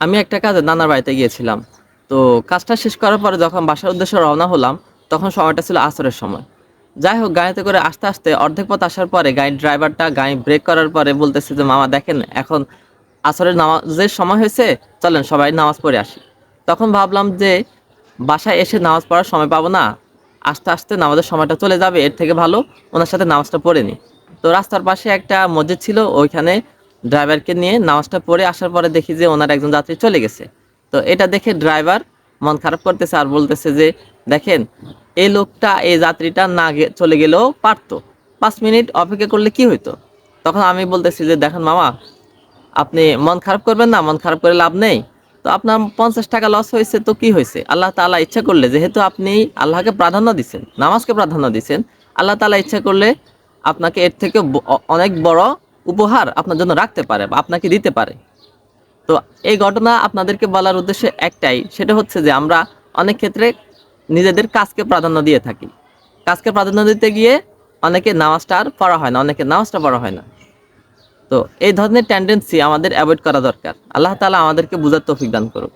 আমি একটা কাজে নানার বাড়িতে গিয়েছিলাম। তো কাজটা শেষ করার পরে যখন বাসার উদ্দেশ্যে রওনা হলাম, তখন সময়টা ছিল আসরের সময়। যাই হোক গাড়িতে করে আস্তে আস্তে অর্ধেক পথ আসার পরে গাড়ির ড্রাইভারটা গাড়ি ব্রেক করার পরে বলতেছে যে, মামা, দেখেন, এখন আসরের নামাজের সময় হয়েছে, চলেন সবাই নামাজ পড়ে আসি। তখন ভাবলাম যে, বাসায় এসে নামাজ পড়ার সময় পাবো না। আস্তে আস্তে নামাজের সময়টা চলে যাবে, এর থেকে ভালো, ওনার সাথে নামাজটা পড়ে নিই তো রাস্তার পাশে একটা মসজিদ ছিল, ওইখানে ড্রাইভারকে নিয়ে নামাজটা পড়ে আসার পরে দেখি যে ওনার একজন যাত্রী চলে গেছে। তো এটা দেখে ড্রাইভার মন খারাপ করতেছে আর বলতেছে যে, দেখেন, এই লোকটা, এই যাত্রীটা না চলে গেলেও পারতো। পাঁচ মিনিট অপেক্ষা করলে কি হইতো? তখন আমি বলতেছি যে, দেখেন মামা, আপনি মন খারাপ করবেন না, মন খারাপ করে লাভ নেই। তো আপনার পঞ্চাশ টাকা লস হয়েছে, তো কি হয়েছে? আল্লাহ তাআলা ইচ্ছা করলে, যেহেতু আপনি আল্লাহকে প্রাধান্য দিচ্ছেন, নামাজকে প্রাধান্য দিচ্ছেন, আল্লাহ তাআলা ইচ্ছা করলে আপনাকে এর থেকে অনেক বড় উপহার আপনার জন্য রাখতে পারে বা আপনাকে দিতে পারে। তো এই ঘটনা আপনাদেরকে বলার উদ্দেশ্য একটাই, সেটা হচ্ছে যে আমরা অনেক ক্ষেত্রে নিজেদের কাজকে প্রাধান্য দিয়ে থাকি। কাজকে প্রাধান্য দিতে গিয়ে অনেকে নামাজটা আর পড়া হয় না অনেকে নামাজটা পড়া হয় না। তো এই ধরনের টেন্ডেন্সি আমাদের অ্যাভয়েড করা দরকার। আল্লাহ তালা আমাদেরকে বোঝার তৌফিক দান করুক।